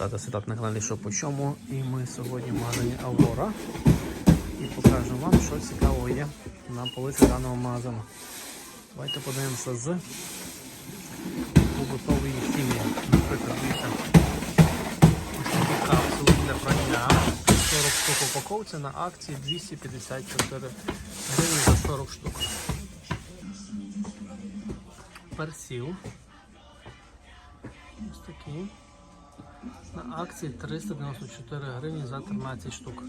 Рада світати на каналі Що по чому. І ми сьогодні в магазині Аврора. І покажемо вам, що цікавого є на полиці даного магазину. Давайте подивимося з побутової хімії. Наприклад, дивіться, ось такі капсули для прання. 40 штук упаковці на акції 254 гривень за 40 штук. Персіл. Ось такий. На акції 394 гривні за 13 штук.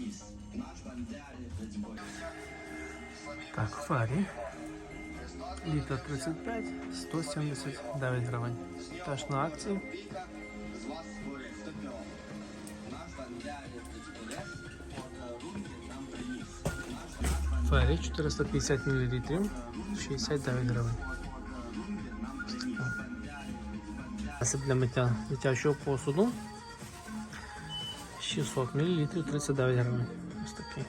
Так, фарі. Літр 35, 179 гривень. Теж на акції. Фері 450 мл, 69 гривень. Засіб для миття дитячого посуду 600 мл 39 гривень. Ось такий.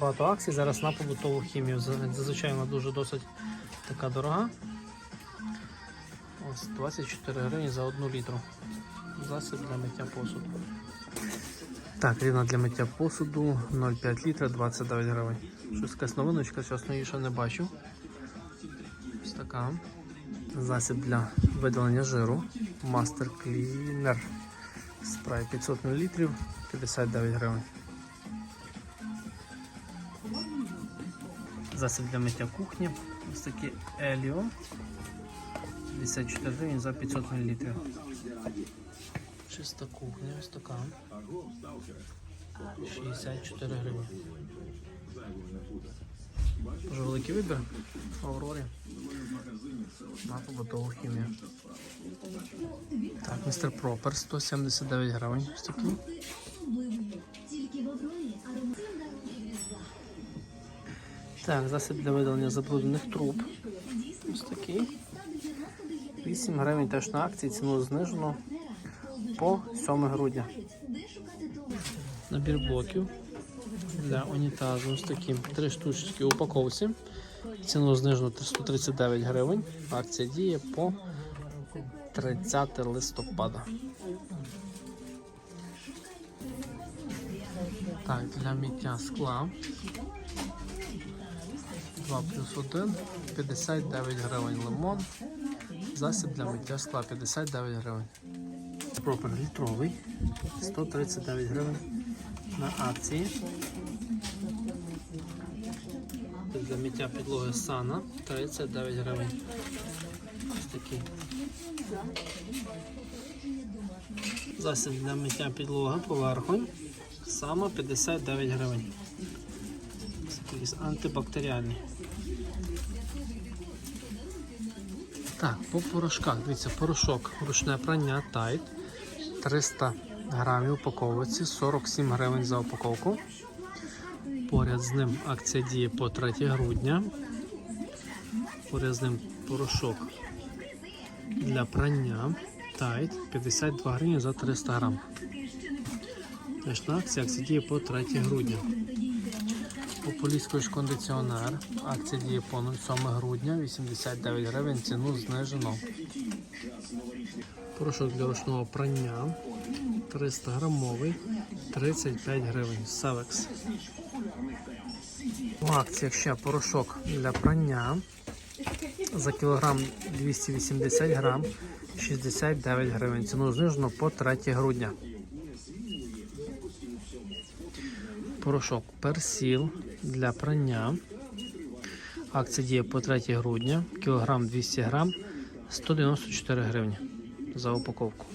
Багато акцій зараз на побутову хімію. Зазвичай вона дуже досить така дорога. Ось 24 гривні за 1 літру. Засіб для миття посуду. Так, рівно для миття посуду 0,5 літра 29 гривень. Щось якась новиночка, чесно, її ще не бачив. Ось така. Засіб для видалення жиру. Master Cleaner. Спрей 500 мл 59 гривень. Засіб для миття кухні. Ось такі Еліо. 54 гривень за 500 мл. Чиста кухня, ось така. 64 гривні. Дуже великий вибір в Аврорі на побутову хімію. Так, містер Пропер 179 гривень. Ось такий. Так, засіб для видалення забруднених труб. Ось такий. 8 гривень теж на акції, ціну знижено по 7 грудня. Набір блоків для унітазу. Ось такі три штучки упаковці. Ціну знижено 139 гривень. Акція діє по 30 листопада. Так, для миття скла 2 плюс 1, 59 гривень лимон. Засіб для миття скла 59 гривень. Пропер літровий 139 гривень на акції. Для миття підлоги сана 39 гривень. Ось такий. Засіб для миття підлоги поверхонь. Сама 59 гривень. Якийсь антибактеріальний. Так, по порошках. Дивіться, порошок ручне прання тайт 300 грамів упаковується, 47 гривень за упаковку. Поряд з ним акція діє по 3 грудня. Поряд з ним порошок для прання тайт 52 гривні за 300 грам. Теж на акції акція діє по 3 грудня. Популістський кондиціонер. Акція діє по 07 грудня, 89 гривень, ціну знижено. Порошок для ручного прання 300 грамовий, 35 гривень. Савекс. В акціях ще порошок для прання за кілограм 280 грам, 69 гривень. Ціну знижено по 3 грудня. Порошок персіл для прання. Акція діє по 3 грудня. Кілограм 200 грам, 194 гривні за упаковку.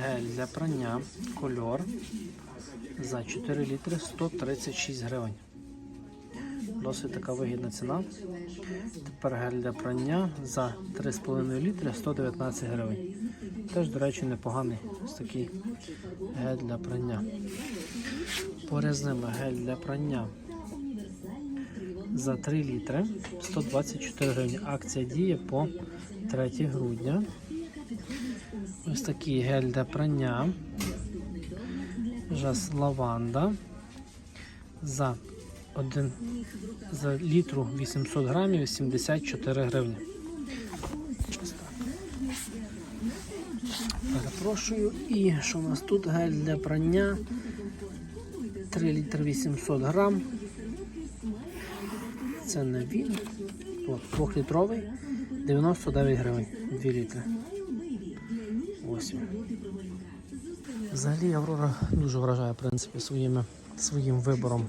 Гель для прання, кольор за 4 літри 136 гривень. Досить така вигідна ціна. Тепер гель для прання за 3,5 літри 119 гривень. Теж, до речі, непоганий ось такий гель для прання. Поряд з ними гель для прання за 3 літри 124 гривні. Акція діє по 3 грудня. Ось такий гель для прання. Жас лаванда за 1 за літру 800 грамів 74 гривні. Перепрошую. І що у нас тут? Гель для прання. 3 літри 800 грам. Це не він. От, 2-літровий. 99 гривень. 2 літри. Ось. Взагалі Аврора дуже вражає в принципі, своїми, своїм вибором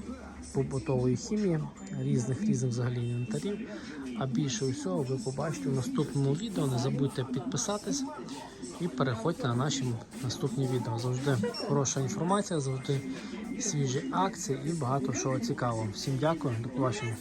побутової хімії, різних різних взагалі інвентарів. А більше всього ви побачите в наступному відео. Не забудьте підписатись і переходьте на наші наступні відео. Завжди хороша інформація, завжди свіжі акції і багато чого цікавого. Всім дякую, до побачення.